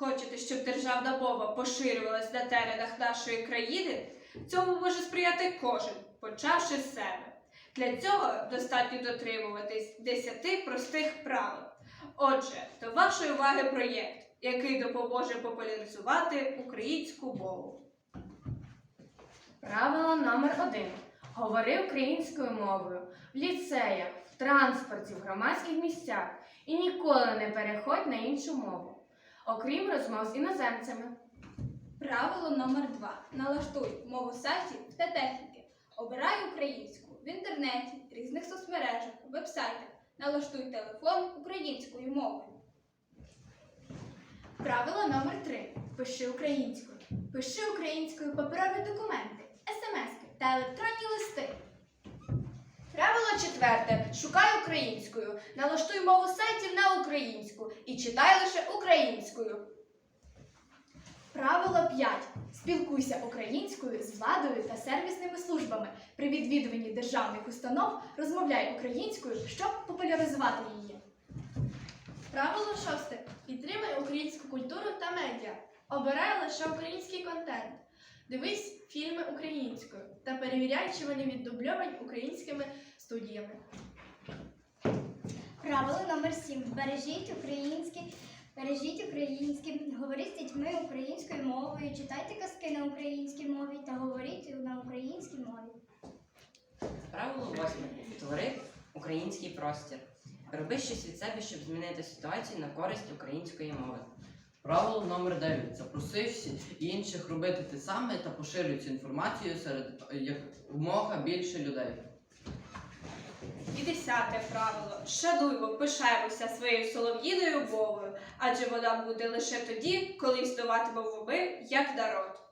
Хочете, щоб державна мова поширювалась на теренах нашої країни? Цьому може сприяти кожен, почавши з себе. Для цього достатньо дотримуватись десяти простих правил. Отже, до вашої уваги проєкт, який допоможе популяризувати українську мову. Правило номер один. Говори українською мовою в ліцеях, в транспорті, в громадських місцях і ніколи не переходь на іншу мову, окрім розмов з іноземцями. Правило номер 2 Налаштуй мову сайтів та техніки. Обирай українську в інтернеті, різних соцмережах, вебсайтах. Налаштуй телефон українською мовою. Правило номер 3 Пиши українською. Пиши українською паперові документи, смски та електронні листи. Правило четверте. Шукай українською. Налаштуй мову сайтів на українську і читай українською. Правило 5 Спілкуйся українською з владою та сервісними службами. При відвідуванні державних установ розмовляй українською, щоб популяризувати її. Правило шосте. Підтримай українську культуру та медіа. Обирай лише український контент. Дивись фільми українською та перевіряй, чи вони віддубльовані українськими студіями. Правило номер 7. Бережіть українське, бережіть українське, говоріть з дітьми українською мовою, читайте казки на українській мові та говоріть на українській мові. Правило восьме. Твори український простір. Роби щось від себе, щоб змінити ситуацію на користь української мови. Правило номер 9. Запроси всі інших робити те саме та поширюй цю інформацію серед е, якомога більше людей. Десяте правило. Шануймо, пишаємося своєю солов'їною мовою, адже вона буде лише тоді, коли існуватимемо ми як народ.